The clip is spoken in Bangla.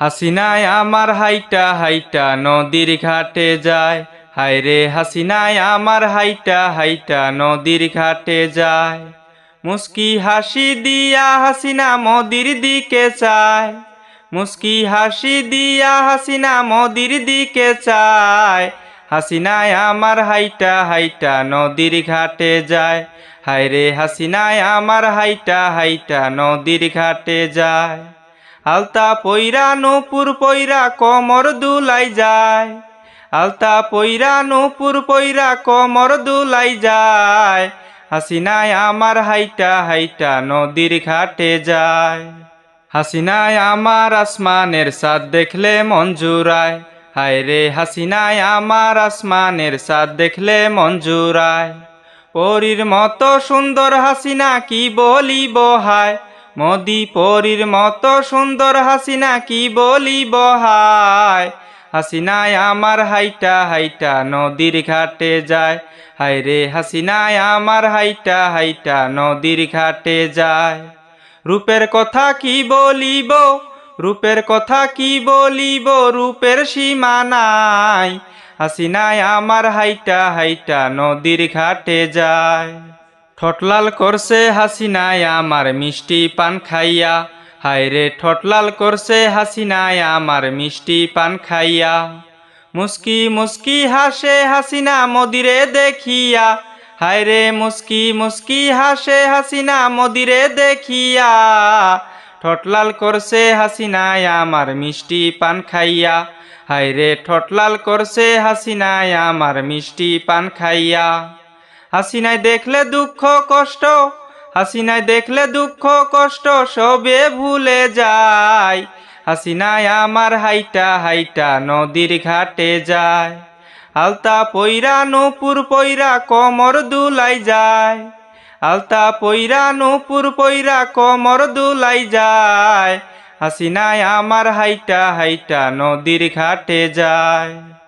হাসিনায় আমার হাইটা হাইটা নদীর ঘাটে যায়। হায় রে হাসিনায় আমার হাইটা হাইটা নদীর ঘাটে যায়। মুস্কি হাসি দিয়া হাসিনা মোদির দিকে চায়। মুস্কি হাসি দিয়া হাসিনা মোদির দিকে চায়। হাসিনায় আমার হাইটা হাইটা নদীর ঘাটে যায়। হায় রে হাসিনায় আমার হাইটা হাইটা নদীর ঘাটে যায়। আলতা পইরা নূপুর পইরা কমর দুলাই যায়। আলতা পইরা নূপুর পইরা কমর দুলাই যায়। হাসিনায় আমার হাইটা হাইটা নদীর ঘাটে যায়। হাসিনায় আমার আসমানের সাদ দেখলে মঞ্জুরায় হায় রে হাসিনায় আমার আসমানের সাদ দেখলে মঞ্জুরায় পরীর মতো সুন্দর হাসিনা কি বলিব হায়? মোদি পরীর মতো সুন্দর হাসিনা কি বলিব হায়? হাসিনায় আমার হাইটা হাইটা নদীর ঘাটে যায়। হায় রে হাসিনায় আমার হাইটা হাইটা নদীর ঘাটে যায়। রূপের কথা কি বলিব? রূপের কথা কি বলিব? রূপের সীমা নাই। হাসিনায় আমার হাইটা হাইটা নদীর ঘাটে যায়। ঠটলাল করছে হাসিনায় আমার মিষ্টি পান খাইয়া। হায় রে ঠটলাল করছে হাসিনায় আমার মিষ্টি পান খাইয়া। মুস্কি মুস্কি হাসে হাসিনা মদিরে দেখিয়া। হায় রে মুস্কি মুস্কি হাসে হাসিনা মদিরে দেখিয়া। ঠটলাল করছে হাসিনায় আমার মিষ্টি পান খাইয়া। হায় রে ঠটলাল করছে হাসিনায় আমার মিষ্টি পান খাইয়া। হাসিনায় দেখলে দুঃখ, কষ্ট। হাসিনায় দেখলে দুঃখ, কষ্ট, সবে ভুলে যায়। হাসিনায় আমার হাইটা হাইটা নদীর ঘাটে যায়। আলতা পইরা, নূপুর পইরা কমর দুলাই যায়। আলতা পইরা, নূপুর পইরা কমর দুলাই যায়। হাসিনায় আমার হাইটা হাইটা নদীর ঘাটে যায়।